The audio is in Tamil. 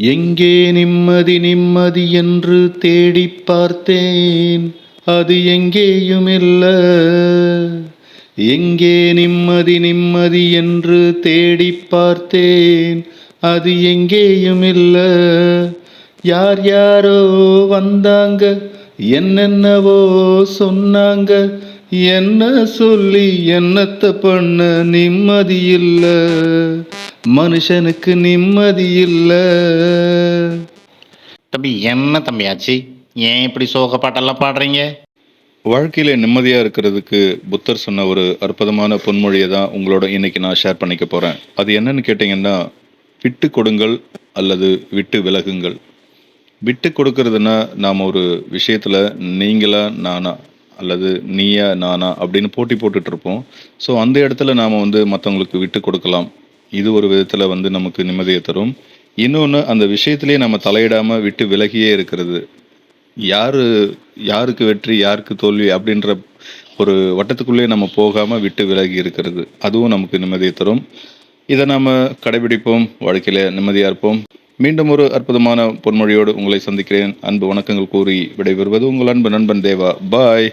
எங்கே நிம்மதி நிம்மதி என்று தேடிப் பார்த்தேன். அது எங்கேயும் இல்ல எங்கே நிம்மதி நிம்மதி என்று தேடிப் பார்த்தேன். அது எங்கேயும் இல்ல யார் யாரோ வந்தாங்க என்னென்னவோ சொன்னாங்க. என்ன சொல்லி என்னத்தை பண்ண நிம்மதி இல்லை. மனுஷனுக்கு நிம்மதி இல்ல தம்பி என்ன தம்பியாச்சு ஏன் இப்படி சோக பாட்டெல்லாம் பாடுறீங்க? வாழ்க்கையில நிம்மதியா இருக்கிறதுக்கு புத்தர் சொன்ன ஒரு அற்புதமான பொன்மொழியை தான் உங்களோட இன்னைக்கு நான் ஷேர் பண்ணிக்க போறேன். அது என்னன்னு கேட்டிங்கன்னா விட்டு கொடுங்கள் அல்லது விட்டு விலகுங்கள். விட்டு கொடுக்கறதுன்னா நாம் ஒரு விஷயத்துல நீங்களா நானா அல்லது நீயா நானா அப்படின்னு போட்டி போட்டுட்டு இருப்போம். ஸோ அந்த இடத்துல நாம் வந்து மற்றவங்களுக்கு விட்டு கொடுக்கலாம். இது ஒரு விதத்தில் வந்து நமக்கு நிம்மதியை தரும். இன்னொன்று அந்த விஷயத்திலேயே நம்ம தலையிடாமல் விட்டு விலகியே இருக்கிறது. யார் யாருக்கு வெற்றி யாருக்கு தோல்வி அப்படின்ற ஒரு வட்டத்துக்குள்ளே நம்ம போகாமல் விட்டு விலகி இருக்கிறது. அதுவும் நமக்கு நிம்மதியை தரும். இதை நாம் கடைபிடிப்போம். வாழ்க்கையில் நிம்மதியாக இருப்போம். மீண்டும் ஒரு அற்புதமான பொன்மொழியோடு உங்களை சந்திக்கிறேன். அன்பு வணக்கங்கள் கூறி விடைபெறுவது உங்கள் அன்பு நண்பன் தேவா. பாய்.